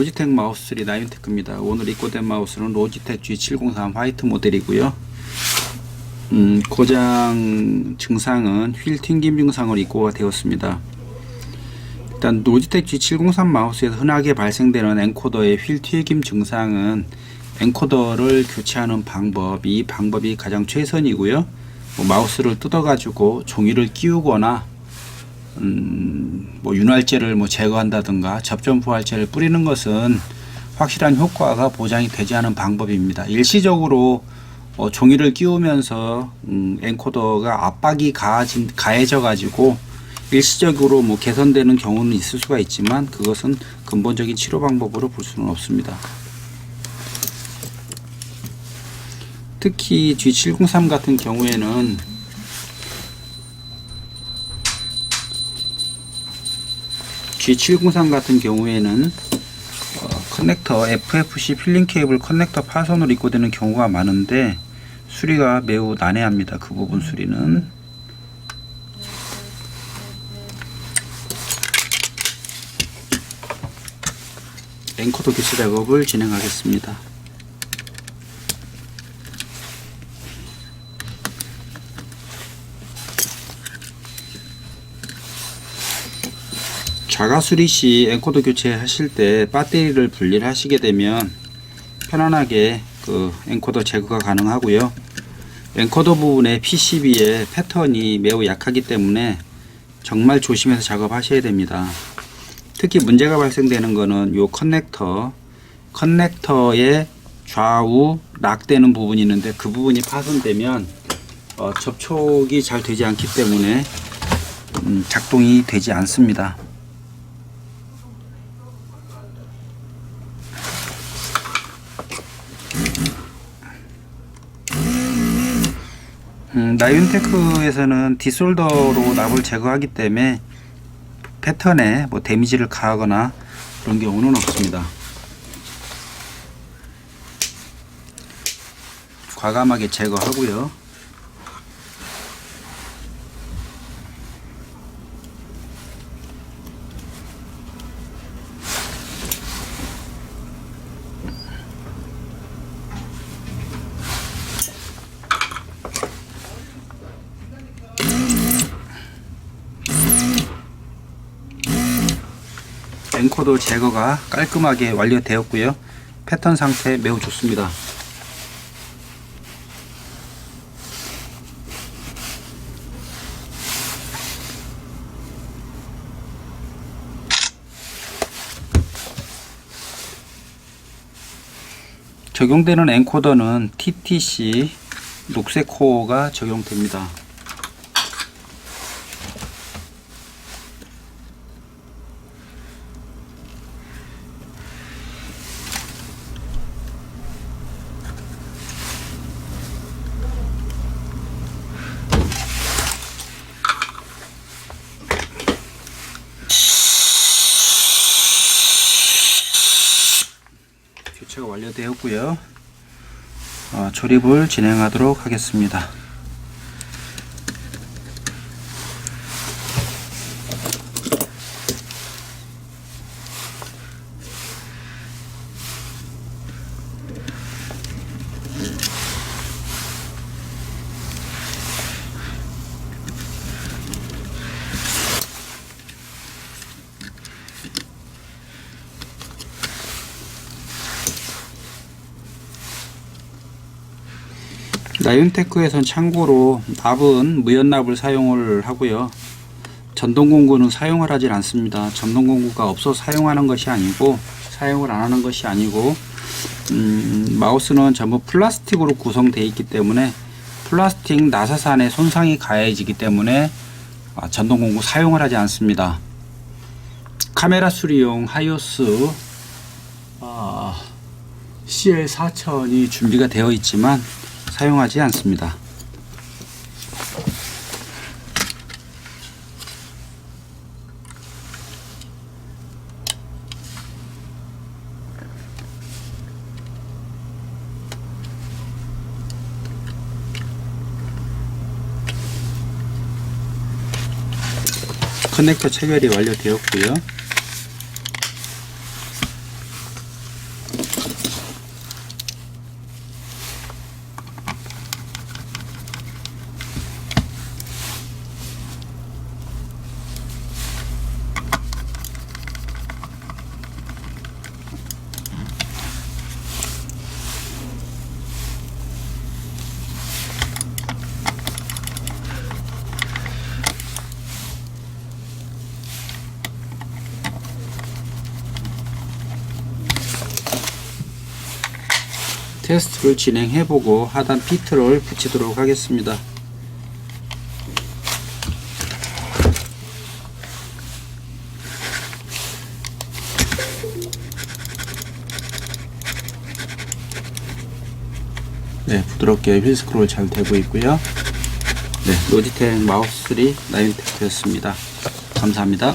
로지텍 마우스 3 나인테크입니다. 오늘 입고된 마우스는 로지텍 G703 화이트 모델이고요. 음, 고장 증상은 휠 튕김 증상을 입고가 되었습니다. 일단 로지텍 G703 마우스에서 흔하게 발생되는 엔코더의 휠 튀김 증상은 엔코더를 교체하는 방법, 이 방법이 가장 최선이고요. 뭐 마우스를 뜯어가지고 종이를 끼우거나 음, 뭐 윤활제를 뭐 제거한다든가 접점부활제를 뿌리는 것은 확실한 효과가 보장이 되지 않은 방법입니다. 일시적으로 어, 종이를 끼우면서 음, 엔코더가 압박이 가해진, 가해져 가지고 일시적으로 뭐 개선되는 경우는 있을 수가 있지만 그것은 근본적인 치료 방법으로 볼 수는 없습니다. 특히 G703 같은 경우에는 G703 같은 경우에는 어, 커넥터 FFC 필링 케이블 커넥터 파손으로 입고 되는 경우가 많은데 수리가 매우 난해합니다. 그 부분 수리는 앵커도 교체 작업을 진행하겠습니다. 자가 수리 시 엔코더 교체하실 때 배터리를 분리를 하시게 되면 편안하게 그 엔코더 제거가 가능하고요. 엔코더 부분의 PCB의 패턴이 매우 약하기 때문에 정말 조심해서 작업하셔야 됩니다. 특히 문제가 발생되는 거는 요 커넥터 커넥터의 좌우 락되는 부분이 있는데 그 부분이 파손되면 어, 접촉이 잘 되지 않기 때문에 음, 작동이 되지 않습니다. 음, 나윤테크에서는 디솔더로 납을 제거하기 때문에 패턴에 뭐 데미지를 가하거나 그런 경우는 없습니다. 과감하게 제거하고요. 앵커도 제거가 깔끔하게 완료되었고요. 패턴 상태 매우 좋습니다. 적용되는 엔코더는 TTC 녹색 코어가 적용됩니다. 교체가 완료되었고요. 어, 조립을 진행하도록 하겠습니다. 나윤테크에선 참고로 납은 무연납을 사용을 하고요. 전동공구는 사용을 하질 않습니다. 전동공구가 없어 사용하는 것이 아니고 사용을 안 하는 것이 아니고 음, 마우스는 전부 플라스틱으로 구성되어 있기 때문에 플라스틱 나사산에 손상이 가해지기 때문에 아, 전동공구 사용을 하지 않습니다. 카메라 수리용 하이오스 아, CL4000이 준비가 되어 있지만 사용하지 않습니다. 커넥터 체결이 완료되었고요. 테스트를 진행해보고 하단 피트를 붙이도록 하겠습니다. 네, 부드럽게 휠 스크롤 잘 되고 있고요. 네, 로지텍 마우스 3 나인테크였습니다. 감사합니다.